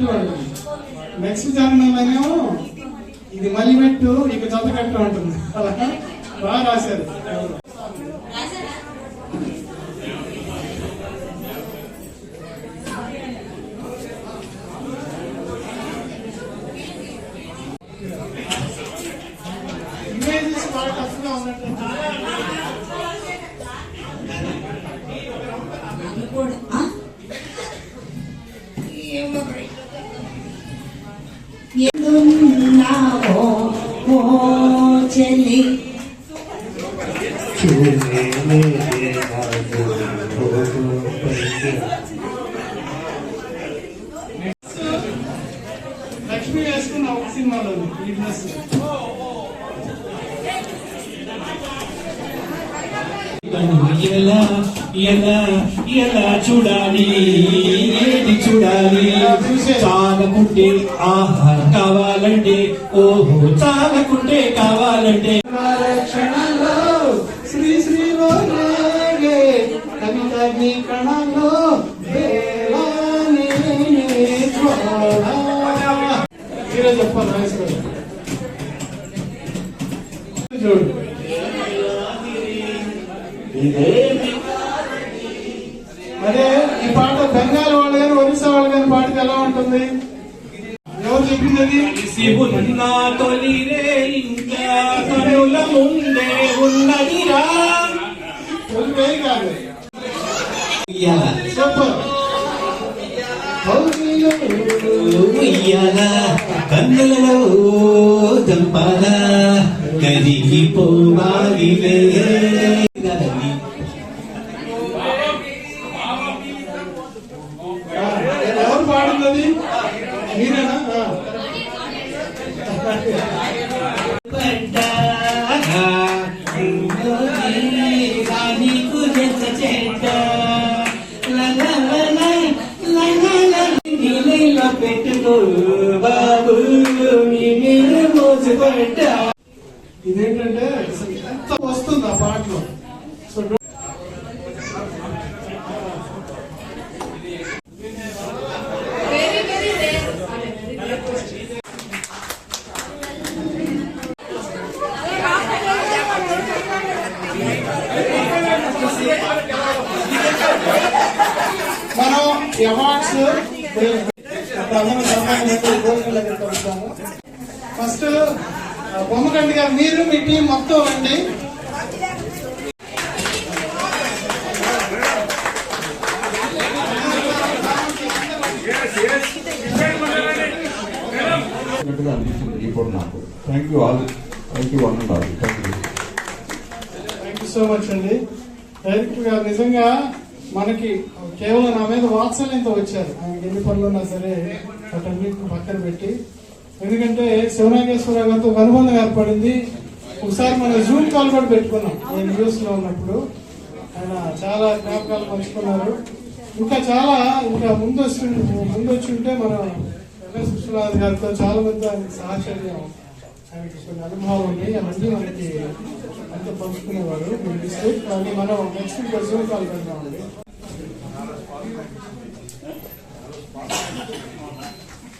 పెట్టు నెక్స్ట్ జన్మలోనేమో ఇది మళ్ళీ పెట్టు ఇక జత కట్టు అంటుంది. అలా బాగా రాశారు. ఇమేజెస్ బాగా టఫ్గా ఉన్నట్టు. ఎందున్నావో ఓ చెల్లి లక్ష్మి వేసుకున్న ఒక సినిమాలో ఈ డ్రెస్ ఎలా ఎలా ఎలా చూడాలి? ఏది చూడాలి? చాలకుంటే ఆహా కావాలంటే ఓహో చాలకుంటే కావాలంటే. అదే ఈ పాట బెంగాల్ వాళ్ళు కానీ ఒరిస్సా వాళ్ళు కానీ పాడితే ఎలా ఉంటుంది? ఎవరు చెప్పింది అది? శివున్న తొలిరే ఇంకా ఇదేంటంటే ఎంత వస్తుంది ఆ పాటలో సో మనం అవార్డ్స్ బొమ్మకండి గారు మీరు మీ టీం మొత్తం ఇప్పుడు నాకు thank you all thank you one and thank you thank you so much అండి. డైరెక్టర్ గారు నిజంగా మనకి కేవలం నా మీద వాత్సల్యంతో వచ్చారు. ఆయనకి ఎన్ని పనులు ఉన్నా సరే వాటన్నిటిని పక్కన పెట్టి ఎందుకంటే శివనాగేశ్వర గారితో ఒక అనుబంధం ఏర్పడింది. ఒకసారి మనం జూమ్ కాల్ కూడా పెట్టుకున్నాం. నేను న్యూస్లో ఉన్నప్పుడు. ఆయన చాలా జ్ఞాపకాలు పంచుకున్నారు. ఇంకా చాలా ఇంకా ముందు వచ్చి ముందు వచ్చి ఉంటే మనం విశ్వనాథ్ గారితో చాలా మంది ఆయనకి సహచర్యం. ఆయనకి కొన్ని అనుభవాలు ఉన్నాయి. అవన్నీ మనకి అంత పంచుకునేవారు. మీరు డిస్ట్రిక్ట్ కానీ మనం నెక్స్ట్ ఇంకా జూమ్ కాల్ పెడదామండి.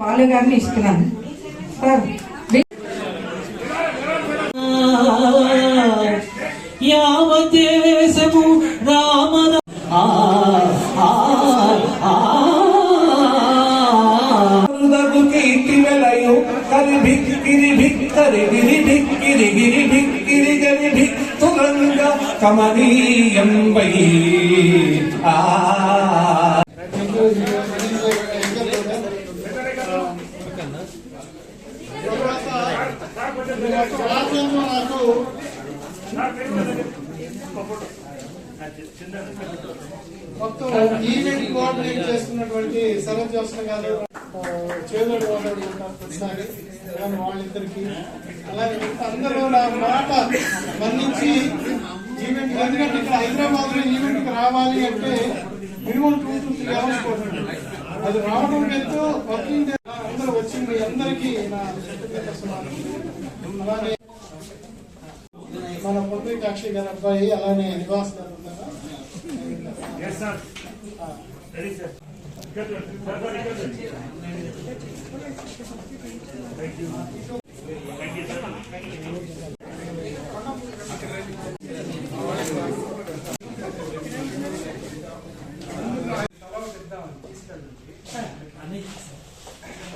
బాలు గారిని ఇస్తున్నాను. సార్ రామద అందరు కీర్తి వెలయు కరి భిక్కిరి భిక్కరి గిరి భిక్కిరి గిరి గరి భిక్తులంగ కమనీయం వై. ఆ. మొత్తం ఈవెంట్ కోఆర్డినేట్ చేస్తున్నటువంటి శరత్ జోసన్ గారు చేదోడు వాదోడు ఉంటారు ప్రతిసారి. కానీ వాళ్ళిద్దరికి. అలాగే అందరూ నా మాట మన్నించి ఈవెంట్ ఎందుకంటే ఇక్కడ హైదరాబాద్లో ఈవెంట్కి రావాలి అంటే minimum two to three hours పడుతుంది. అది రావడం ఎంతో వర్కింగ్ అందరూ వచ్చింది అందరికీ నా మన పొద్దు కాక్షి గారి అబ్బాయి అలానే నివాస్ గారు ఉన్నారా?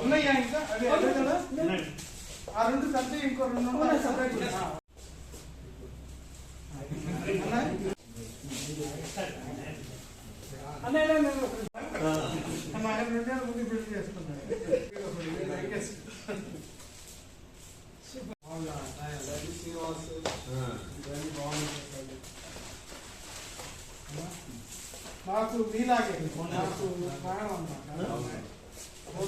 ఉన్నాయా ఇంకా అవి అదే కదా ఆ రెండు ఇంకో రెండు ఉన్నాయి సపరేట్ అన్నయ్య, అన్నయ్య, అన్నయ్య. అన్న, ఆయన రెండేళ్ళ ముందు పెళ్ళి చేసుకున్నాడు. అవునా? ఆయన రవి శ్రీనివాస్, ఇవన్నీ బాగున్నాయి. నాకు మీలాగే నాకు ప్రాణం అన్నమాట ఆ,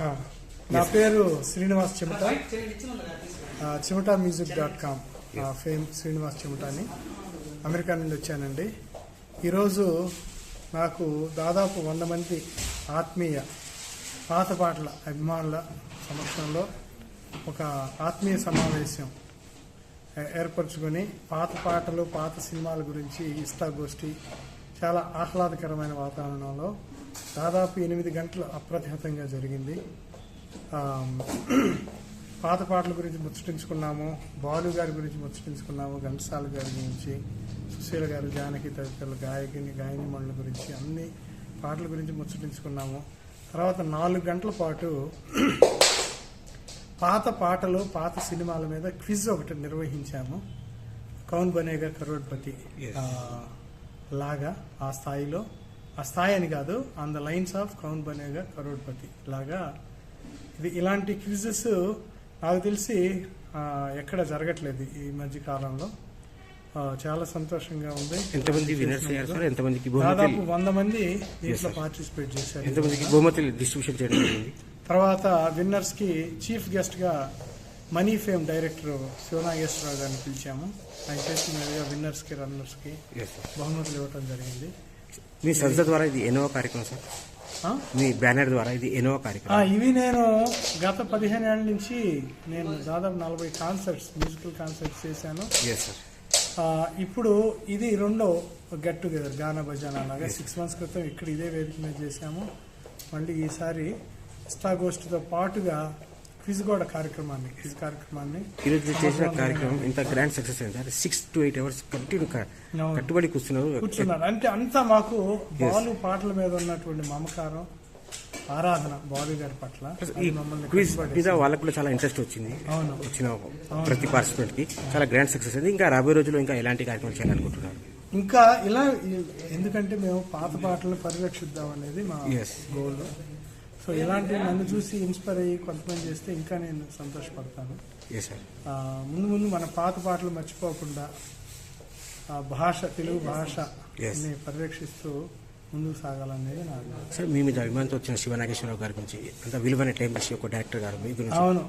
నా పేరు Srinivas Chemata. Chemata music dot com fame Srinivas Chemata అని అమెరికా నుండి వచ్చానండి. ఈరోజు నాకు దాదాపు వంద మంది ఆత్మీయ పాత పాటల అభిమానుల సమక్షంలో ఒక ఆత్మీయ సమావేశం ఏర్పరచుకొని పాత పాటలు పాత సినిమాల గురించి ఇస్తా గోష్ఠి చాలా ఆహ్లాదకరమైన వాతావరణంలో దాదాపు ఎనిమిది గంటలు అప్రతిహతంగా జరిగింది. పాత పాటల గురించి ముచ్చటించుకున్నాము బాలు గారి గురించి ముచ్చటించుకున్నాము ఘంటసాల గారి గురించి సుశీల గారు జానకి తదితరుల గాయకుని గాయనిమణుల గురించి అన్ని పాటల గురించి ముచ్చటించుకున్నాము. తర్వాత నాలుగు గంటల పాటు పాత పాటలు పాత సినిమాల మీద క్విజ్ ఒకటి నిర్వహించాము. కౌన్ బనేగా కరోడ్పతి. లాగా ఆ స్థాయిలో ఆ స్థాయి అని కాదు on the lines of Kaun Banega Crorepati లాగా ఇది ఇలాంటి క్విజెస్ నాకు తెలిసి ఎక్కడ జరగట్లేదు ఈ మధ్య కాలంలో. చాలా సంతోషంగా ఉంది. ఎంతమంది విన్నర్స్ అయ్యారు సార్? ఎంతమందికి దాదాపు వంద మంది దీంట్లో. పార్టిసిపేట్ చేశారు. ఎంతమందికి బహుమతులు డిస్ట్రిబ్యూషన్ చేయడం జరిగింది? తర్వాత విన్నర్స్కి చీఫ్ గెస్ట్గా మనీ ఫేమ్ డైరెక్టర్ శివనాగేశ్వరరావు గారిని పిలిచాము. ఆయన చేసిన మీదుగా విన్నర్స్కి రన్నర్స్కి Yes, sir. బహుమతులు ఇవ్వడం జరిగింది. మీ సంస్థ ద్వారా ఇది ఎన్నో కార్యక్రమం సార్? మీ బ్యానర్ ద్వారా ఇది ఎన్నో కార్యక్రమం? ఇవి నేను గత పదిహేను ఏళ్ళ నుంచి నేను దాదాపు నలభై కాన్సర్ట్స్ మ్యూజికల్ కాన్సర్ట్స్ చేశాను. సార్ ఇప్పుడు ఇది రెండో గెట్ టుగెదర్ గానా భజన లాగా సిక్స్ మంత్స్ క్రితం ఇక్కడ ఇదే వేదిక మీద చేశాము. మళ్ళీ ఈసారి ఇష్టాగోష్ఠితో పాటుగా క్విజ్ కూడా కార్యక్రమాన్ని క్విజ్ కార్యక్రమాన్ని ఈరోజు చేసిన కార్యక్రమం ఇంత గ్రాండ్ సక్సెస్ అయింది. Sir six to eight hours continue. కట్టుబడి కూర్చున్నారు. కూర్చున్నారు. అంటే అంతా మాకు బాలు పాటల మీద ఉన్నటువంటి మమకారం ఆరాధన బాలు గారి పట్ల క్విజ్ మీద వాళ్ళకు కూడా చాలా ఇంట్రెస్ట్ వచ్చింది. అవును. వచ్చిన ప్రతి పార్టిసిపెంట్కి చాలా గ్రాండ్ సక్సెస్ అయింది. ఇంకా రాబోయే రోజుల్లో ఇంకా ఎలాంటి కార్యక్రమాలు చేయాలనుకుంటున్నారు? ఇంకా ఇలా ఎందుకంటే మేము పాత పాటలను పరిరక్షిద్దాం అనేది మా. గోల్ సో ఇలాంటి నన్ను చూసి ఇన్స్పైర్ అయ్యి కొంతమంది చేస్తే ఇంకా నేను సంతోషపడతాను. ముందు ముందు మన పాత పాటలు మర్చిపోకుండా ఆ భాష తెలుగు భాష పరిరక్షిస్తూ ముందుకు సాగాలనేది నా అభిప్రాయం. సార్ మీ మీద అభిమానంతో వచ్చిన శివనాగేశ్వరరావు గారి గురించి అంత విలువైన టైం ఇచ్చి ఒక డైరెక్టర్ గారు మీ గురించి. అవును.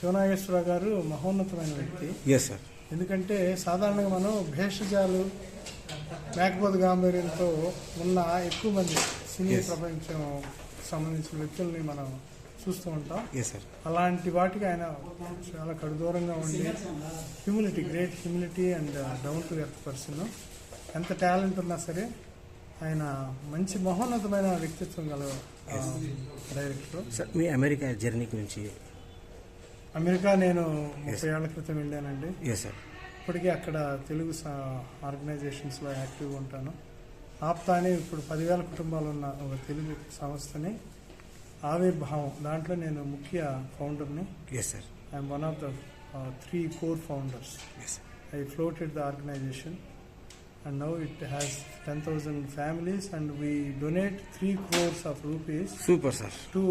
శివనాగేశ్వరరావు గారు మహోన్నతమైన వ్యక్తి. ఎస్ సార్ ఎందుకంటే సాధారణంగా మనం భేషజాలు మేకపోతు గాంభీర్యంతో ఉన్న ఎక్కువ మంది సినీ. ప్రపంచం సంబంధించిన వ్యక్తుల్ని మనం చూస్తూ ఉంటాం. అలాంటి వాటికి ఆయన చాలా కడుదూరంగా ఉండి humility great humility and down to earth person ఎంత టాలెంట్ ఉన్నా సరే ఆయన మంచి మహోన్నతమైన వ్యక్తిత్వం గల డైరెక్టర్ సార్ మీ అమెరికా జర్నీ గురించి? అమెరికా నేను ముప్పై ఏళ్ళ క్రితం వెళ్ళానండి. ఇప్పటికీ అక్కడ తెలుగు ఆర్గనైజేషన్స్లో యాక్టివ్గా ఉంటాను. ఆప్తానే ఇప్పుడు పదివేల కుటుంబాలు ఉన్న ఒక తెలుగు సంస్థని ఆవిర్భావం. దాంట్లో నేను ముఖ్య ఫౌండర్ని yes sir I'm one of the three core founders yes I floated the organization and now it has 10,000 families and we donate 3 crores of rupees super sir to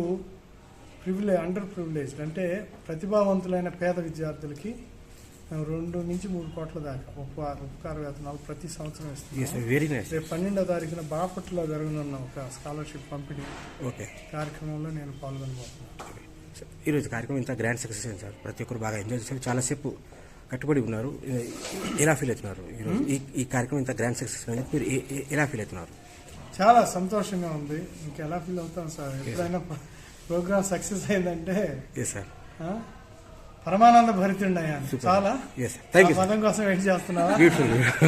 privilege underprivileged అంటే ప్రతిభావంతులైన పేద విద్యార్థులకి మేము రెండు నుంచి మూడు కోట్ల దాకా ఉపకార ఉపకార వేతనాలు ప్రతి సంవత్సరం వెరీ నైస్ రేపు పన్నెండో తారీఖున బాపట్లలో జరగనున్న ఒక స్కాలర్షిప్ పంపిణీ ఓకే కార్యక్రమంలో నేను పాల్గొనబోతున్నాను. ఈరోజు కార్యక్రమం ఇంత గ్రాండ్ సక్సెస్ అయింది సార్? ప్రతి ఒక్కరు బాగా ఎంజాయ్ చేశారు. చాలాసేపు కట్టుబడి ఉన్నారు. ఎలా ఫీల్ అవుతున్నారు ఈరోజు ఈ ఈ కార్యక్రమం ఇంత గ్రాండ్ సక్సెస్ అయింది మీరు ఎలా ఫీల్ అవుతున్నారు? చాలా సంతోషంగా ఉంది. ఇంకెలా ఫీల్ అవుతాం సార్? ఎప్పుడైనా ప్రోగ్రామ్ సక్సెస్ అయిందంటే సార్ పరమానంద భరితుండయ్యాను చాలా? పదం కోసం వెయిట్ చేస్తున్నావా?